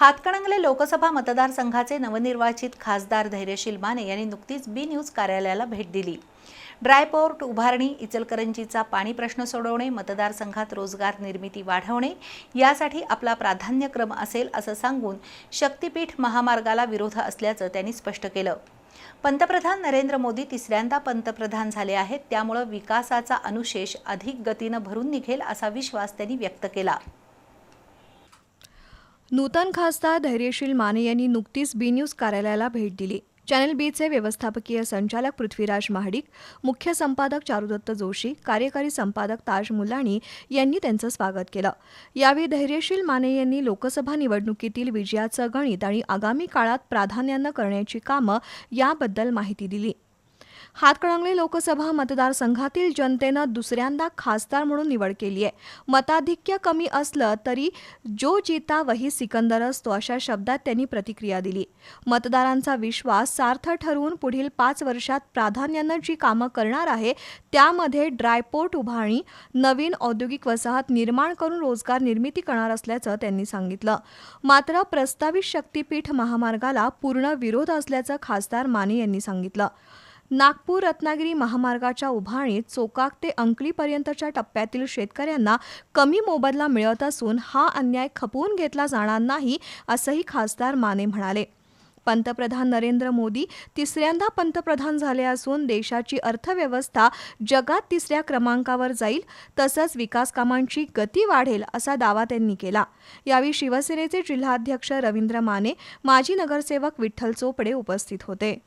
हातकणंगले लोकसभा मतदारसंघाचे नवनिर्वाचित खासदार धैर्यशील माने यांनी नुकतीच बी न्यूज कार्यालयाला भेट दिली. ड्रायपोर्ट उभारणी इचलकरंजीचा पाणी प्रश्न सोडवणे मतदारसंघात रोजगार निर्मिती वाढवणे यासाठी आपला प्राधान्यक्रम असेल असं सांगून शक्तीपीठ महामार्गाला विरोध असल्याचं त्यांनी स्पष्ट केलं. पंतप्रधान नरेंद्र मोदी तिसऱ्यांदा पंतप्रधान झाले आहेत त्यामुळं विकासाचा अनुशेष अधिक गतीनं भरून निघेल असा विश्वास त्यांनी व्यक्त केला. नूतन खासदार धैर्यशील माने यांनी नुकतीच बी न्यूज कार्यालयाला भेट दिली. चॅनल बीचे व्यवस्थापकीय संचालक पृथ्वीराज महाडिक मुख्य संपादक चारुदत्त जोशी कार्यकारी संपादक ताज मुलाणी यांनी त्यांचं स्वागत केलं. यावेळी धैर्यशील माने यांनी लोकसभा निवडणुकीतील विजयाचं गणित आणि आगामी काळात प्राधान्यानं करण्याची कामं याबद्दल माहिती दिली. हातकणंगले लोकसभा मतदारसंघातील जनतेनं दुसऱ्यांदा खासदार म्हणून निवड केली आहे. मताधिक्य कमी असलं तरी जो जीता वही सिकंदर असतो अशा शब्दात त्यांनी प्रतिक्रिया दिली. मतदारांचा विश्वास सार्थ ठरवून पुढील पाच वर्षात प्राधान्यानं जी कामं करणार आहे त्यामध्ये ड्रायपोर्ट उभारणी नवीन औद्योगिक वसाहत निर्माण करून रोजगार निर्मिती करणार असल्याचं त्यांनी सांगितलं. मात्र प्रस्तावित शक्तीपीठ महामार्गाला पूर्ण विरोध असल्याचं खासदार माने यांनी सांगितलं. नागपूर रत्नागिरी महामार्गाच्या उभारणीत चोकाक ते अंकलीपर्यंतच्या टप्प्यातील शेतकऱ्यांना कमी मोबदला मिळत असून हा अन्याय खपवून घेतला जाणार नाही असंही खासदार माने म्हणाले. पंतप्रधान नरेंद्र मोदी तिसऱ्यांदा पंतप्रधान झाले असून देशाची अर्थव्यवस्था जगात तिसऱ्या क्रमांकावर जाईल तसंच विकास कामांची गती वाढेल असा दावा त्यांनी केला. यावेळी शिवसेनेचे जिल्हाध्यक्ष रवींद्र माने माजी नगरसेवक विठ्ठल चोपडे उपस्थित होते.